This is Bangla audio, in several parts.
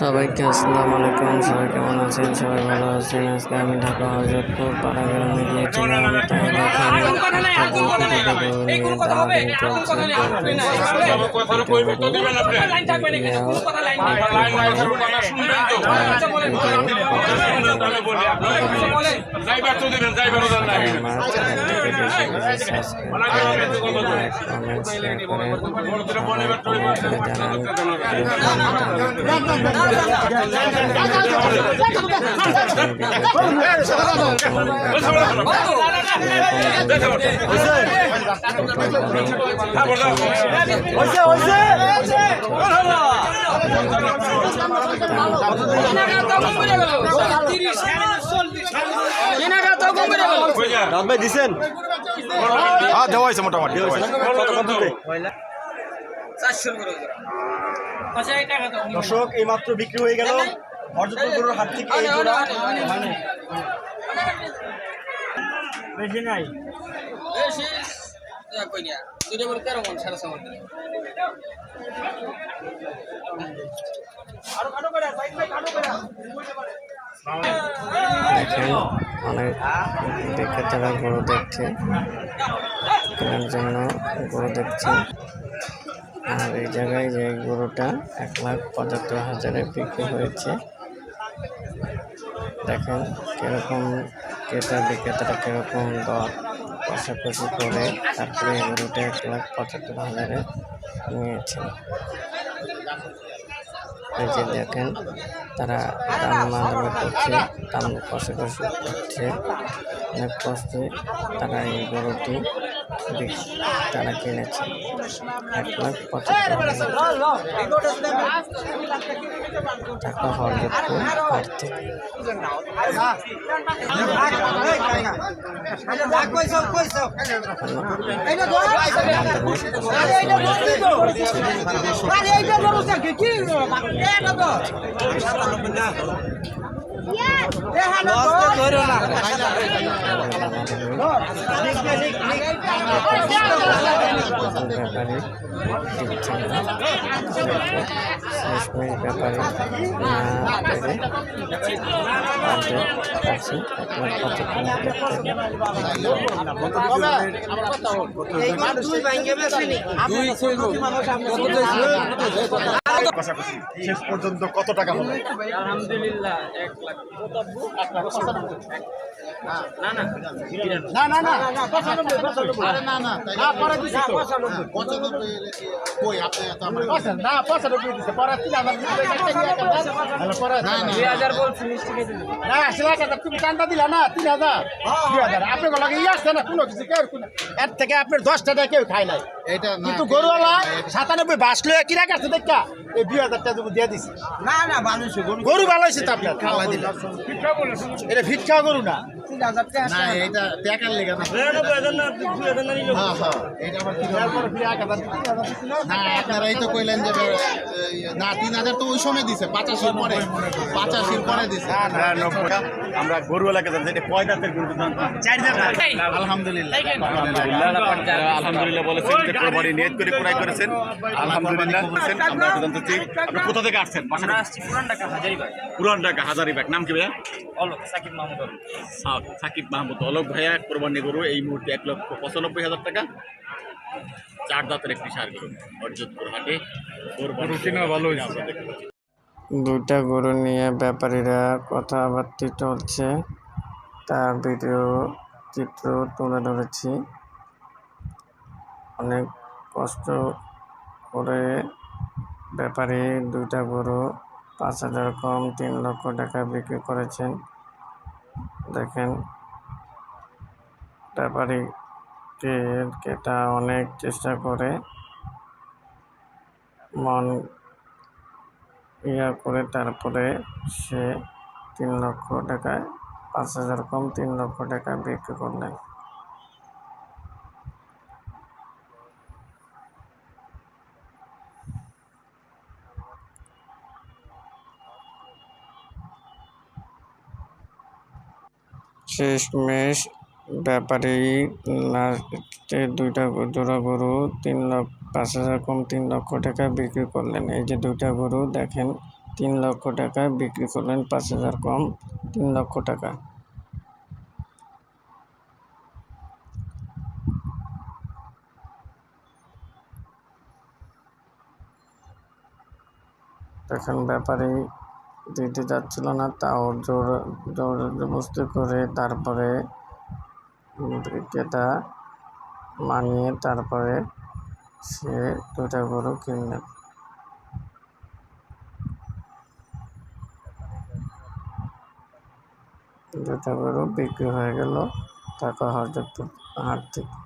সবাইকে আসসালামু আলাইকুম। সবাই কেমন আছেন? সবাই ভালো আছেন? আজকে আমি ঢাকা হজরতপুর পাড়াগ্রামে গিয়েছিলাম তাই তো ভাই দিছেন হ্যাঁ দেওয়া হয়েছে মোটামুটি দেওয়া দর্শক এই মাত্র বিক্রি হয়ে গেল। গরুর হাট থেকে এই জোড়া। মানে বেশি নাই দেখেন অনেক বিক্রেতারা গরু দেখছে। কেনার জন্য গরু দেখছে। আর এই জায়গায় যে গরুটা এক লাখ পঁচাত্তর হাজারে বিক্রি হয়েছে। দেখেন কীরকম ক্রেতা বিক্রেতারা কীরকম দর কষাকষি করে তারপরে এই গরুটা এক লাখ পঁচাত্তর হাজারে নিয়েছে। এই যে দেখেন তারা দাম মাদামি করছে, দাম কষাকষি করছে। অনেক কষ্টে তারা এই গরুটি তারা কিনেছে। এক লাখ পঁচাত্তর টাকা হরদপুর হাট থেকে ব্যাপারে এক লাখ টাকা শেষ পর্যন্ত কত টাকা না না না আরে না না না? পরে দিছি তো কই আপনি এত আমরা না পঁচানব্বই দিছে। পরে তিন হাজার দুই হাজার বলছি না আসলে এক হাজার। তুমি দিলা না তিন হাজার। দুই হাজার। আপনি লাগে ইয়ে আসছে না? কোনো কিছু কেউ কোনো- এর থেকে আপনার দশ টাকা কেউ খায় নাই। এটা না কিন্তু গরুওয়ালা সাতানব্বই বাস লয়ে কিরা কাছে দেখা? এই দুই হাজার টাকা দিয়ে দিছি। না না মানুষ গরু গরু ভালো হয়েছে তো আপনার? এটা ভিক্ষা গরু না? হ্যাঁ হ্যাঁ আপনারাই তো কইলেন যে না তিন হাজার তো ওই সময় দিছে পাঁচাশির পরে। পাঁচাশির পরে দিছে। আমরা গরু এলাকা জানছি এটা কয় দাঁতের গরু? আলহামদুলিল্লাহ। আলহামদুলিল্লাহ। বলেছেন যে কোরবানি নিয়ত করে ক্রয় করেছেন। আলহামদুলিল্লাহ। বলেছেন আমরা একটু জানতে আপনি কোথা থেকে আসছেন? পুরান ঢাকা হাজারিবাগ। পুরান ঢাকা হাজারিবাগ। নাম কি ভাইয়া? সাকিব মাহমুদ সাকিব মাহমুদ অলক ভাইয়া কোরবানি গরু এই মুহূর্তে এক লক্ষ পঁচানব্বই হাজার টাকা। চার দাঁতের একটি সার গরু অর্জতপুর হাটে ভালো দুইটা গরু নিয়ে ব্যাপারীরা কথাবার্তা চলছে। তার ভিডিও চিত্র তুলে ধরেছি। অনেক কষ্ট করে ব্যাপারী দুইটা গরু পাঁচ হাজার কম তিন লক্ষ টাকা বিক্রি করেছেন। দেখেন ব্যাপারীকে কেটা অনেক চেষ্টা করে মন ইয়া করে, তারপরে সে তিন লক্ষ টাকায়, পাঁচ হাজার কম তিন লক্ষ টাকা বিক্রি করলেন। শেষমেশ ব্যাপারী দুইটা জোড়া গরু তিন লক্ষ, পাঁচ হাজার কম তিন লক্ষ টাকা বিক্রি করলেন। এই যে দুইটা গরু, দেখেন, তিন লক্ষ টাকায় বিক্রি করলেন, পাঁচ হাজার কম তিন লক্ষ টাকা। দেখেন ব্যাপারী দিতে যাচ্ছিল না তাও জোর জোর জবরদস্তি করে তারপরে ক্রেতা মানিয়ে তারপরে সে দুটা গরু কিনলেন দুটা গরু বিক্রি হয়ে গেল টাকা হরজতপুর হাট থেকে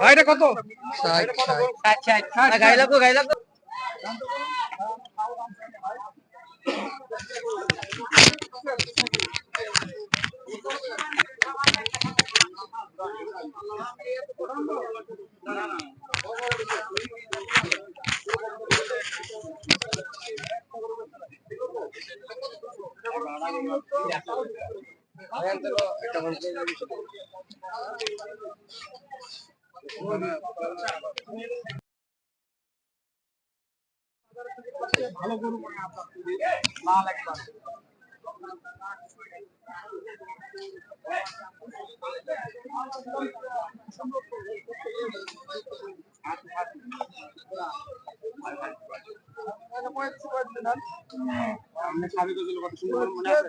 ভাইটা কত গাই লাগবো ভালো গরু মনে আপনার মনে আছে